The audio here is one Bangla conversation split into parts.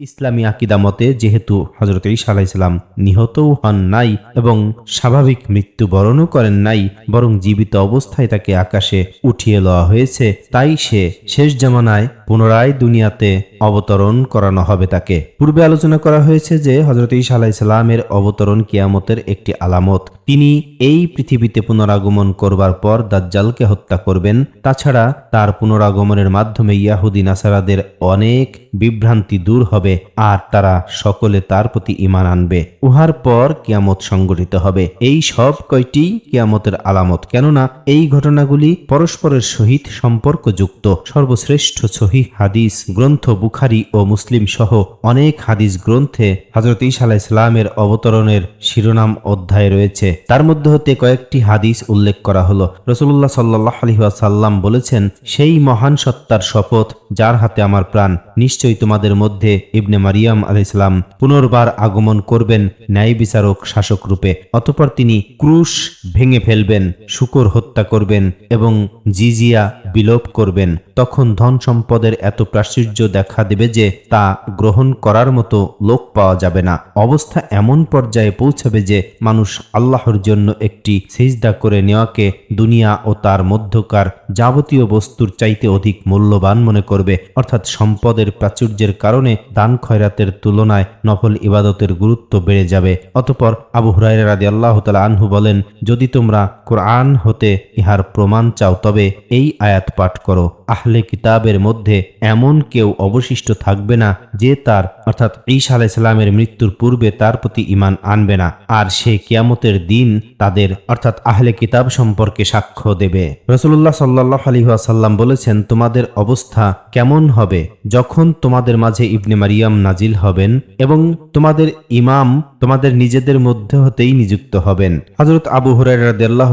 ইসলামী আকিদা মতে, যেহেতু হজরত ঈসা আলাইসাল্লাম নিহতও হন নাই এবং স্বাভাবিক মৃত্যুবরণও করেন নাই, বরং জীবিত অবস্থায় তাকে আকাশে উঠিয়ে লওয়া হয়েছে, তাই সে শেষ জামানায় পুনরায় দুনিয়াতে অবতরণ করানো হবে তাকে। পূর্বে আলোচনা করা হয়েছে যে হজরত ঈসা আলাইসাল্লামের অবতরণ কিয়ামতের একটি আলামত। তিনি এই পৃথিবীতে পুনরাগমন করবার পর দাজ্জালকে হত্যা করবেন। তাছাড়া তার পুনরাগমনের মাধ্যমে ইয়াহুদি, নাসারাদের অনেক বিভ্রান্তি দূর হবে আর তারা সকলে তার প্রতি ইমান আনবে। উহার পর কিয়ামত সংগঠিত হবে। এই সব কয়টি কিয়ামতের আলামত? কেননা এই ঘটনাগুলি পরস্পরের সহিত সম্পর্কযুক্ত। সর্বশ্রেষ্ঠ সহি হাদিস, গ্রন্থ বুখারি ও মুসলিম সহ অনেক হাদিস গ্রন্থে হজরত আলাহ ইসলামের অবতরণের শিরোনাম অধ্যায় রয়েছে। তার মধ্যে হতে কয়েকটি হাদিস উল্লেখ করা হলো। রসুল্লাহ সাল্লাহ আলহিহাসাল্লাম বলেছেন, সেই মহান সত্তার শপথ যার হাতে আমার প্রাণ নিশ্চয়ই তোমাদের মধ্যে ইবনে মারিয়াম আলাইসালাম পুনর্বার আগমন করবেন, ন্যায় বিচারক শাসক রূপে। অতপর তিনি ক্রুশ ভেঙে ফেলবেন, শুকর হত্যা করবেন এবং জিজিয়া বিলোপ করবেন। তখন ধন সম্পদের এত প্রাচুর্য দেখা দেবে যে তা গ্রহণ করার মতো লোক পাওয়া যাবে না। অবস্থা এমন পর্যায়ে পৌঁছাবে যে মানুষ আল্লাহর জন্য একটি সিজদা করে নেওয়াকে দুনিয়া ও তার মধ্যকার যাবতীয় বস্তুর চাইতে অধিক মূল্যবান মনে করবে। অর্থাৎ সম্পদের প্রাচুর্যের কারণে দান খয়রাতের তুলনায় নফল ইবাদতের গুরুত্ব বেড়ে যাবে। অতপর আবু হুরাইরা রাদি আল্লাহ তালা আনহু বলেন, যদি তোমরা কোরআন হতে ইহার প্রমাণ চাও, তবে এই আয়াত পাঠ করো। আহলে কিতাবের মধ্যে এমন কেউ অবশিষ্ট থাকবে না যে তার, অর্থাৎ ঈসা আলাইসাল্লামের মৃত্যুর পূর্বে তার প্রতি ইমান আনবে না। আর সে কিয়ামতের দিন তাদের, অর্থাৎ আহলে কিতাব সম্পর্কে সাক্ষ্য দেবে। রসুল্লাহ সাল্লাহ আলহিহাসাল্লাম বলেছেন, তোমাদের অবস্থা কেমন হবে? যখন তোমাদের মাঝে ইবনে মারিয়াম নাজিল হবেন এবং তোমাদের ইমাম তোমাদের নিজেদের মধ্যে হতেই নিযুক্ত হবেন। হজরত আবু হুরাইরাহ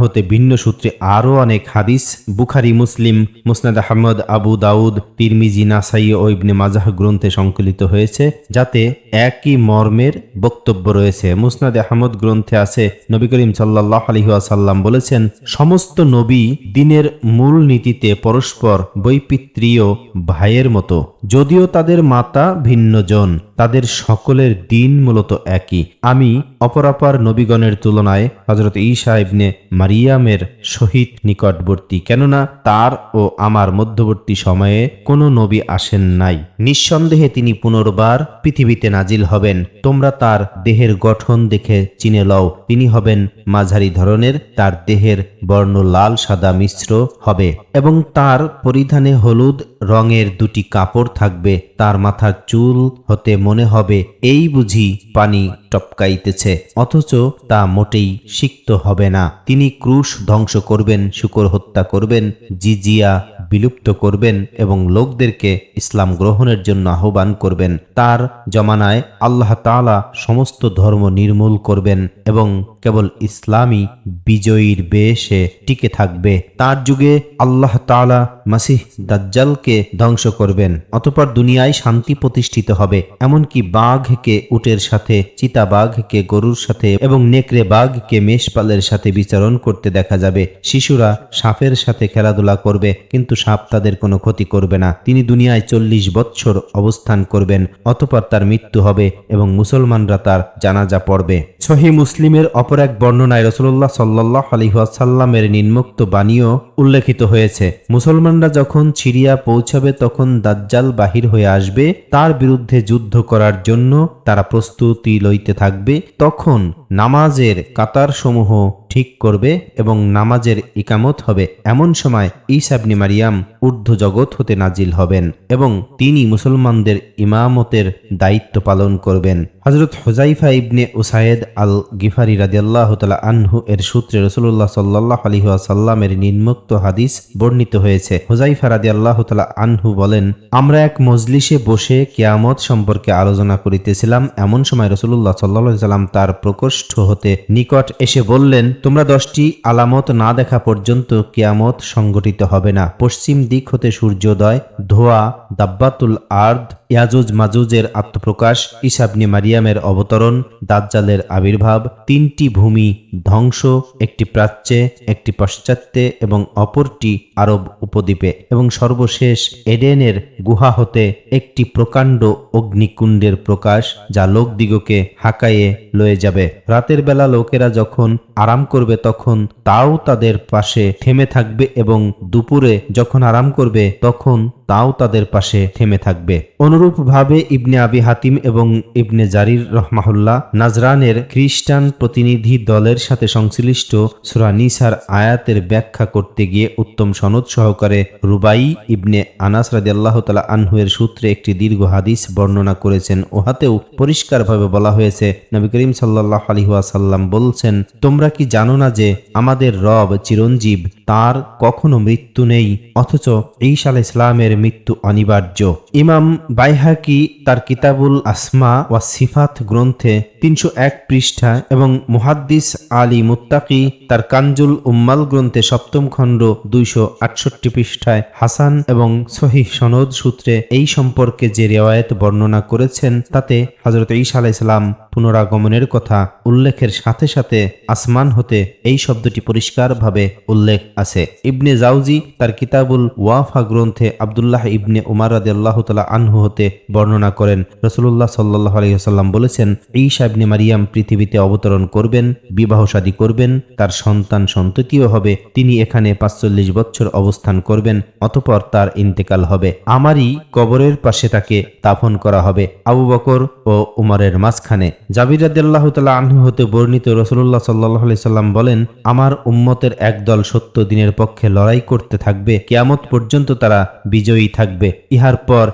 হতে ভিন্ন সূত্রে আরও অনেক হাদিস, বুখারি, মুসলিম, মুসনাদ আহমদ, আবু দাউদ, তিরমিজি, নাসাই ও ইবনে মাজাহ গ্রন্থে সংকলিত হয়েছে, যাতে একই মর্মের বক্তব্য রয়েছে। মুসনাদ আহমদ গ্রন্থে আছে, নবী করিম সাল্লাহ আলহিহাসাল্লাম বলেছেন, সমস্ত নবী দিনের মূল নীতিতে পরস্পর বৈপিত্রীয় ভাইয়ের মতো। যদিও তাদের মাতা ভিন্নজন, তাদের সকলের দিন মূলত একই। আমি অপরাপার নবীগণের তুলনায় হজরত ঈশা ইবনে মারিয়ামের সহিত নিকটবর্তী, কেননা তার ও আমার মধ্যবর্তী সময়ে কোনো নবী আসেন নাই। নিঃসন্দেহে তিনি পুনর্বার পৃথিবীতে নাজিল হবেন। তোমরা তার দেহের গঠন দেখে চিনে লও। তিনি হবেন মাঝারি ধরনের, তার দেহের বর্ণ লাল, সাদা, মিশ্র হবে এবং তার পরিধানে হলুদ রঙের দুটি কাপড় থাকবে, তার মাথার চুল হতে মনে হবে, এই বুঝি পানি টপকাইতেছে, অথচ তা মোটেই সিক্ত হবে না। তিনি ক্রুশ ধ্বংস করবেন, শুকর হত্যা করবেন, জিজিয়া বিলুপ্ত করবেন এবং লোকদেরকে ইসলাম গ্রহণের জন্য আহ্বান করবেন। তার জমানায় আল্লাহ তালা সমস্ত ধর্ম নির্মূল করবেন এবং কেবল ইসলামী বিজয়ীর বেশে টিকে থাকবে। তার যুগে আল্লাহ তালা মাসিহ দাজ্জালকে ধ্বংস করবেন অতপর দুনিয়ায় শান্তি প্রতিষ্ঠিত হবে। এমনকি বাঘকে উটের সাথে, চিতা বাঘকে গরুর সাথে এবং নেকড়ে বাঘকে মেষপালের সাথে বিচরণ করতে দেখা যাবে। শিশুরা সাপের সাথে খেলাধুলা করবে, কিন্তু সাপ তাদের কোনো ক্ষতি করবে না। তিনি দুনিয়ায় চল্লিশ বৎসর অবস্থান করবেন, অতপর তার মৃত্যু হবে এবং মুসলমানরা তার জানাজা পড়বে। সহি মুসলিমের অপর এক বর্ণনায় রসুল্লাহ সাল্লাহ আলহিহাসাল্লামের নিম্মুক্ত বাণীও উল্লেখিত হয়েছে। মুসলমানরা যখন সিরিয়া পৌঁছাবে, তখন দাজ্জাল বাহির হয়ে আসবে, তার বিরুদ্ধে যুদ্ধ করার জন্য তারা প্রস্তুতি লইতে থাকবে। তখন নামাজের কাতারসমূহ ঠিক করবে এবং নামাজের ইকামত হবে। এমন সময় ইসাবনি মারিয়াম ঊর্ধ্ব জগৎ হতে নাজিল হবেন এবং তিনি মুসলমানদের ইমামতের দায়িত্ব পালন করবেন। হজরত হুজাইফা ইবনে উসায়েদ আল গিফারি রাদিয়াল্লাহ তালা আনহু এর সূত্রে রসুল্লাহ সাল্লাহ আলহিহাসাল্লামের নিম্মুক্ত হাদিস বর্ণিত হয়েছে। হুজাইফা রাদিয়াল্লাহ তালা আনহু বলেন, আমরা এক মজলিসে বসে কেয়ামত সম্পর্কে আলোচনা করিতেছিলাম। এমন সময় রসুল্লাহ সাল্লাহ সাল্লাম তার প্রকোষ্ঠ হতে নিকট এসে বললেন তোমরা দশটি আলামত না দেখা পর্যন্ত কেয়ামত সংগঠিত হবে না। পশ্চিম দিক হতে সূর্যোদয়, ধোয়া, দাব্বাতুল আর্দ ইয়াজুজ মাজুজের আত্মপ্রকাশ ইসাবনি মারিয়ামের অবতরণ, দাজ্জালের আবির্ভাব, তিনটি ভূমি ধ্বংস, একটি প্রাচ্যে, একটি পাশ্চাত্যে এবং অপরটি আরব উপদ্বীপে এবং সর্বশেষ এডেনের গুহা হতে একটি প্রকাণ্ড অগ্নিকুণ্ডের প্রকাশ, যা লোকদিগকে হাঁকাইয়ে লয়ে যাবে। রাতের বেলা লোকেরা যখন আরাম করবে, তখন তাও তাদের পাশে থেমে থাকবে এবং দুপুরে যখন আরাম করবে, তখন তাও তাদের পাশে থেমে থাকবে। অনুরূপভাবে ইবনে আবি হাতিম এবং ইবনে জারির রহমাহুল্লাহ নাজরানের খ্রিস্টান প্রতিনিধি দলের সাথে সংশ্লিষ্ট সুরা নিসার আয়াতের ব্যাখ্যা করতে গিয়ে উত্তম সনদ সহকারে রুবাই ইবনে আনাস রাদিয়াল্লাহু তাআলা আনহুয়ের সূত্রে একটি দীর্ঘ হাদিস বর্ণনা করেছেন। ওহাতেও পরিষ্কারভাবে বলা হয়েছে, নবী করিম সাল্লাল্লাহু আলাইহি ওয়াসাল্লাম বলছেন, তোমরা কি জানো না যে আমাদের রব চিরঞ্জীব, তার কখনো মৃত্যু নেই, অথচ ঈসা আলাইহিস ইসলামের মৃত্যু অনিবার্য। ইমাম বাইহাকি তার কিতাবুল আসমা ওয়া সিফাত গ্রন্থে তিনশো এক পৃষ্ঠা এবং মুহাদ্দিস আলী মুত্তাকি তার কাঞ্জুল উম্মাল গ্রন্থে সপ্তম খণ্ড দুইশো আটষট্টি পৃষ্ঠায় হাসান এবং সহিহ সনদ সূত্রে এই সম্পর্কে যে রেওয়ায়ত বর্ণনা করেছেন, তাতে হজরত ঈসা আলাইসালাম পুনরাগমনের কথা উল্লেখের সাথে সাথে আসমান হতে এই শব্দটি পরিষ্কারভাবে উল্লেখ আছে। ইবনে জাউজি তার কিতাবুল ওয়াফা গ্রন্থে আবদুল্লাহ ইবনে উমার রাদি আল্লাহ তালা আনহু হতে বর্ণনা করেন। রসুল্লাহ সাল্লাহ আলহিহাল্লাম বলেছেন, ঈসা ইবনে মারিয়াম পৃথিবীতে অবতরণ করবেন, বিবাহ শাদী করবেন, তার সন্তান সন্ততিও হবে, তিনি এখানে পাঁচচল্লিশ বছর অবস্থান করবেন, অতপর তার ইন্তেকাল হবে। আমারই কবরের পাশে তাকে দাফন করা হবে, আবু বকর ও উমরের মাঝখানে। জাবির রাদিয়াল্লাহু তাআলা আনহু হতে বর্ণিত রসুল্লাহ সাল্লাহ সাল্লাম বলেন, আমার উম্মতের একদল সত্য দিনের পক্ষে লড়াই করতে থাকবে, কেয়ামত পর্যন্ত তারা বিজয়ী থাকবে। ইহার পর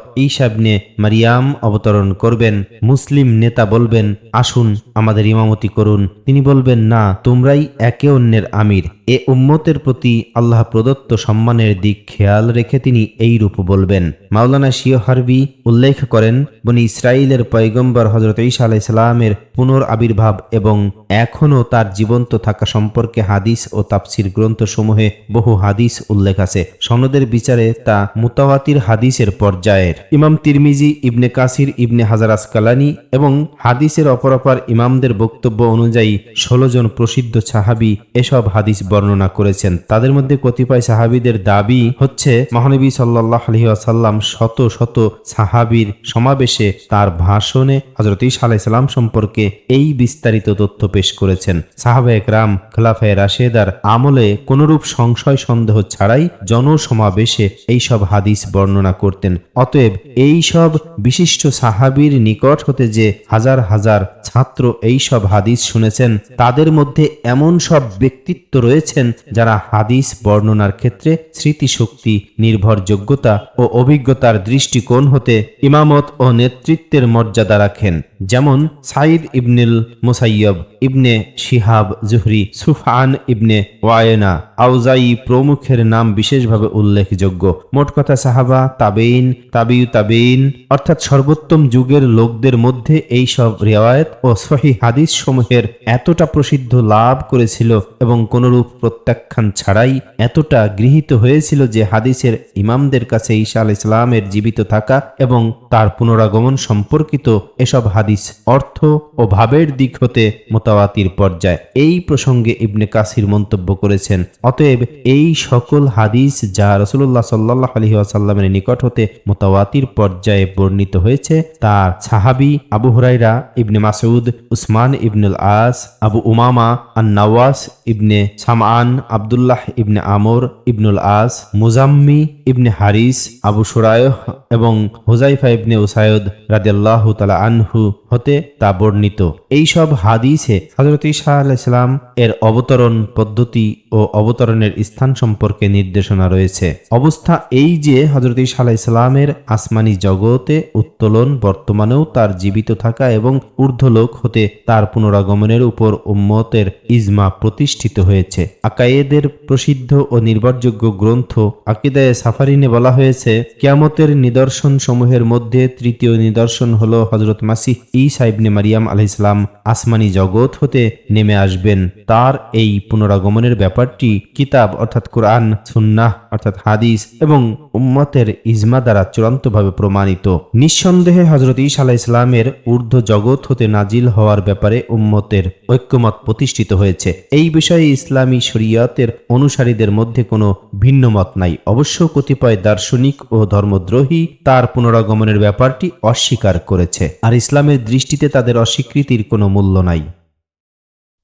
ঈশাবনে মারিয়াম অবতরণ করবেন। মুসলিম নেতা বলবেন, আসুন, আমাদের ইমামতি করুন। তিনি বলবেন, না, তোমরাই একে অন্যের আমির। এ উম্মতের প্রতি আল্লাহ প্রদত্ত সম্মানের দিক খেয়াল রেখে তিনি এই রূপ বলবেন। মাওলানা শিও হারবি উল্লেখ করেন, বনি ইসরায়েলের পয়গম্বর হজরত ঈসা আলাহ ইসলামের পুনর আবির্ভাব এবং এখনও তার জীবন্ত থাকা সম্পর্কে হাদিস ও তাপসির গ্রন্থসমূহে বহু হাদিস উল্লেখ আছে। সনদের বিচারে তা মুতাওয়াতির হাদিসের পর্যায়ের। ইমাম তিরমিজি, ইবনে কাসির, ইবনে হাজার আসকালানি এবং হাদিসের অপরাপর ইমামদের বক্তব্য অনুযায়ী ষোলো জন প্রসিদ্ধ সাহাবি এসব হাদিস বর্ণনা করেছেন। তাদের মধ্যে কতিপয় সাহাবিদের দাবি হচ্ছে, মহানবী সাল্লাহ আলহি আসাল্লাম শত শত সাহাবির সমাবেশে তার ভাষণে হজরত ইসা আলাইসাল্লাম সম্পর্কে এই বিস্তারিত তথ্য পেশ করেছেন। সাহাবে একরাম, খোলাফায় রাশেদার আমলে কোনরূপ সংশয় সন্দেহ ছাড়াই জনসমাবেশে এইসব হাদিস বর্ণনা করতেন। অতএব এই সব বিশিষ্ট সাহাবির নিকট হতে যে হাজার হাজার ছাত্র এই সব হাদিস শুনেছেন, তাদের মধ্যে এমন সব ব্যক্তিত্ব রয়েছেন যারা হাদিস বর্ণনার ক্ষেত্রে স্মৃতিশক্তি, নির্ভরযোগ্যতা ও অভিজ্ঞতার দৃষ্টিকোণ হতে ইমামত ও নেতৃত্বের মর্যাদা রাখেন। যেমন Said Ibnul Musayyib Ibn Shihab, Zuhri Sufyan Ibn Uyaynah, আউজাই প্রমুখের নাম বিশেষভাবে উল্লেখযোগ্য। মোট কথা সাহাবা তাবেইন তাবিউ তাবেইন অর্থাৎ সর্বোত্তম যুগের লোকদের মধ্যে এই সব রেওয়ায়ত ও সহি হাদিস সমূহের এতটা প্রসিদ্ধ লাভ করেছিল এবং কোনরূপ প্রত্যাখ্যান ছাড়াই এতটা গৃহীত হয়েছিল যে হাদিসের ইমামদের কাছে ঈসা আল ইসলামের জীবিত থাকা এবং তার পুনরাগমন সম্পর্কিত এসব হাদিস অর্থ ও ভাবের দিক হতে মোতাবাতির পর্যায়। এই প্রসঙ্গে ইবনে কাসির মন্তব্য করেছেন, অতএব এই সকল হাদিস যা রসুল্লাহ সাল্লাহ আলহি আসাল্লামের নিকট হতে মোতাবাতির পর্যায়ে বর্ণিত হয়েছে তার সাহাবি আবু হুরাইরা ইবনে মাসুদ উসমান ইবনুল আস, আবু উমামা আন নওয়াস ইবনে সামান আবদুল্লাহ ইবনে আমর ইবনুল আস, মুজাম্মি ইবনে হারিস, আবু সুরায়হ এবং হুজাইফা ইবনে উসায়দ রাদিয়াল্লাহু তালা আনহু হতে তা বর্ণিত এই সব হাদিসে হজরত ইসা আলাইসালাম এর অবতরণ পদ্ধতি ও অবতরণের স্থান সম্পর্কে নির্দেশনা রয়েছে। অবস্থা এই যে হজরত ইসা আলাইসালামের আসমানি জগতে উত্তোলন বর্তমানেও তার জীবিত থাকা এবং ঊর্ধ্বলোক হতে তার পুনরাগমনের উপর উম্মতের ইজমা প্রতিষ্ঠিত হয়েছে। আকায়েদের প্রসিদ্ধ ও নির্ভরযোগ্য গ্রন্থ আকিদায়ে সাফারিনে বলা হয়েছে, কিয়ামতের নিদর্শন সমূহের মধ্যে তৃতীয় নিদর্শন হল হজরত মাসিহ ঈসা ইবনে মারিয়াম আলাইসালাম আসমানি জগৎ হতে নেমে আসবেন। তার এই পুনরাগমনের ব্যাপারটি কিতাব অর্থাৎ কোরআন, সুন্নাহ অর্থাৎ হাদিস এবং উম্মতের ইজমা দ্বারা চূড়ান্তভাবে প্রমাণিত। নিঃসন্দেহে হজরত ঈসা আলাহ ইসলামের ঊর্ধ্ব জগৎ হতে নাজিল হওয়ার ব্যাপারে উম্মতের ঐক্যমত প্রতিষ্ঠিত হয়েছে। এই বিষয়ে ইসলামী শরিয়তের অনুসারীদের মধ্যে কোনো ভিন্ন মত নাই। অবশ্য কতিপয় দার্শনিক ও ধর্মদ্রোহী তার পুনরাগমনের ব্যাপারটি অস্বীকার করেছে। আর ইসলামের দৃষ্টিতে তাদের অস্বীকৃতির কোনো মূল্য নাই।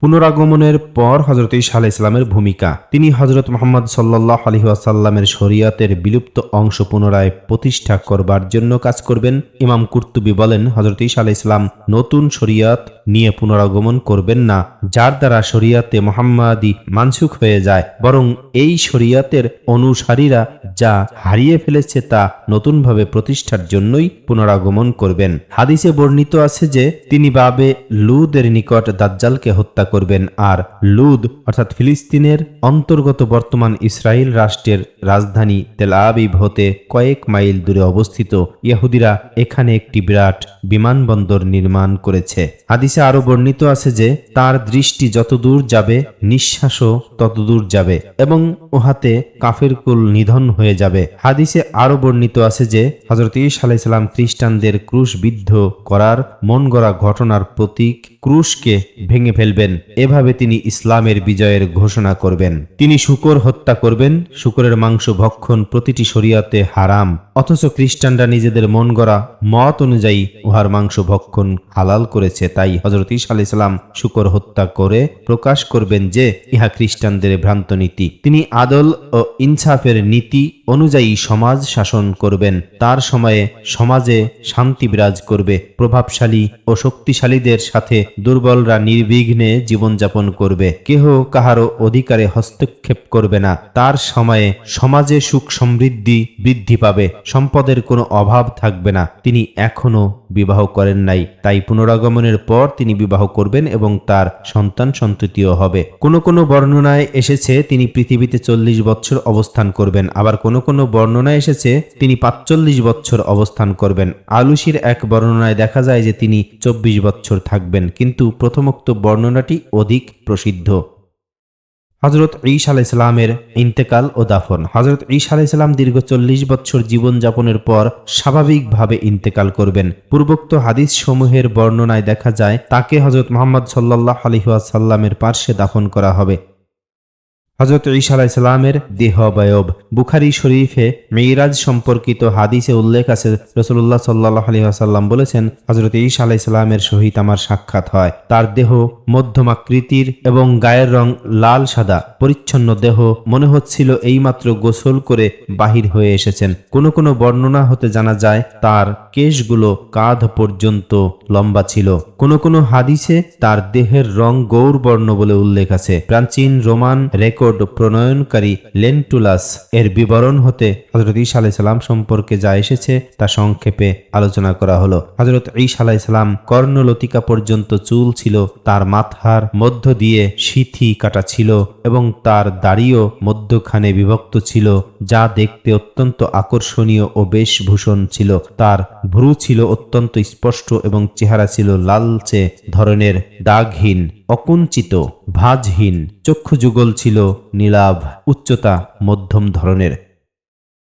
পুনরাগমনের পর হজরত আলাহ ইসলামের ভূমিকা। তিনি হজরত মোহাম্মদ সাল্লাহ আলহিহাসাল্লামের শরিয়াতের বিলুপ্ত অংশ পুনরায় প্রতিষ্ঠা করবার জন্য কাজ করবেন। ইমাম কুর্তুবি বলেন হজরত ঈসা আলাহ ইসলাম নতুন শরিয়াত নিয়ে পুনরাগমন করবেন না, যার দ্বারা শরিয়াতে মোহাম্মদী মানসুখ হয়ে যায়। বরং এই শরিয়াতের অনুসারীরা যা হারিয়ে ফেলেছে তা নতুনভাবে প্রতিষ্ঠার জন্যই পুনরাগমন করবেন। হাদিসে বর্ণিত আছে যে, তিনি বাবে লুদের নিকট দাজ্জালকে হত্যা করবেন আর লুদ, অর্থাৎ ফিলিস্তিনের অন্তর্গত বর্তমান ইসরায়েল রাষ্ট্রের রাজধানী তেল আবিব হতে কয়েক মাইল দূরে অবস্থিত, ইহুদিরা এখানে একটি বিরাট বিমানবন্দর নির্মাণ করেছে। হাদিসে আরও বর্ণিত আছে যে, তার দৃষ্টি যতদূর যাবে, নিঃশ্বাসও ততদূর যাবে এবং উহাতে কাফের কুল নিধন হয়ে যাবে। হাদিসে আরও বর্ণিত আছে যে হজরত ইস আলাইসাল্লাম খ্রিস্টানদের ক্রুশ বিদ্ধ করার মন গড়া ঘটনার প্রতীক ক্রুশকে ভেঙে ফেলবেন। এভাবে তিনি ইসলামের বিজয়ের ঘোষণা করবেন। তিনি শুকর হত্যা করবেন, শুকরের মাংস ভক্ষণ প্রতিটি শরিয়াতে হারাম, অথচ খ্রিস্টানরা নিজেদের মন গড়া মত অনুযায়ী উহার মাংস ভক্ষণ হালাল করেছে। তাই হজরত ইসা আলাইসাল্লাম শুকর হত্যা করে প্রকাশ করবেন যে, ইহা খ্রিস্টানদের ভ্রান্ত নীতি। তিনি আদল ও ইনসাফের নীতি অনুযায়ী সমাজ শাসন করবেন। তার সময়ে সমাজে শান্তি বিরাজ করবে। প্রভাবশালী ও শক্তিশালীদের সাথে দুর্বলরা নির্বিঘ্নে জীবনযাপন করবে। কেহ কাহারও অধিকারে হস্তক্ষেপ করবে না। তার সময়ে সমাজে সুখ সমৃদ্ধি বৃদ্ধি পাবে। সম্পদের কোনো অভাব থাকবে না। তিনি এখনও বিবাহ করেন নাই। তাই পুনরাগমনের পর তিনি বিবাহ করবেন এবং তার সন্তান সন্ততিও হবে। কোনো কোনো বর্ণনায় এসেছে, তিনি পৃথিবীতে চল্লিশ বছর অবস্থান করবেন। আবার কোনো কোনো বর্ণনায় এসেছে, তিনি পাঁচচল্লিশ বছর অবস্থান করবেন। আলুসির এক বর্ণনায় দেখা যায় যে তিনি চব্বিশ বছর থাকবেন, কিন্তু প্রথমোক্ত বর্ণনাটি অধিক প্রসিদ্ধ। হজরত ঈসা আলাইসালামের ইন্তেকাল ও দাফন। হজরত ঈশ ঈসা আলাইসালাম দীর্ঘ চল্লিশ বছর জীবনযাপনের পর স্বাভাবিকভাবে ইন্তেকাল করবেন। পূর্বোক্ত হাদিস সমূহের বর্ণনায় দেখা যায়, তাকে হজরত মোহাম্মদ সাল্লাহ আলহিহাসাল্লামের পার্শ্বে দাফন করা হবে। হজরত ঈসা আলাইসালামের দেহ অবয়ব। বুখারি শরীফে মেইরাজ সম্পর্কিত হাদিসে উল্লেখ আছে রসুল্লাহ সাল্লাহ আলী আসাল্লাম বলেছেন হজরত ঈসা আলাইসালামের সহিত আমার সাক্ষাৎ হয়। তার দেহ মধ্যমাকৃতির এবং গায়ের রং লাল সাদা। পরিচ্ছন্ন দেহ মনে হচ্ছিল এইমাত্র গোসল করে বাহির হয়ে এসেছেন। কোনো কোনো বর্ণনা হতে জানা যায়, তার কেশগুলো কাঁধ পর্যন্ত লম্বা ছিল। কোনো কোনো হাদিসে তার দেহের রং গৌর বর্ণ বলে উল্লেখ আছে। প্রাচীন রোমান রেকর্ড প্রণয়নকারী লেন্টুলাস এর বিবরণ হতে হজরত ঈসা আলাইসাল্লাম সম্পর্কে যা এসেছে তা সংক্ষেপে আলোচনা করা হলো। হজরত ঈসা আলাইসাল্লাম কর্ণলতিকা পর্যন্ত চুল ছিল, তার মাথার মধ্য দিয়ে সিথি কাটা ছিল এবং তার দাড়িও মধ্যখানে বিভক্ত ছিল, যা দেখতে অত্যন্ত আকর্ষণীয় ও বেশভূষণ ছিল। তার ভ্রু ছিল অত্যন্ত স্পষ্ট এবং চেহারা ছিল লালচে ধরনের দাগহীন, অকুঞ্চিত, ভাজহীন। চক্ষু যুগল ছিল নীলাভ উচ্চতা মধ্যম ধরনের।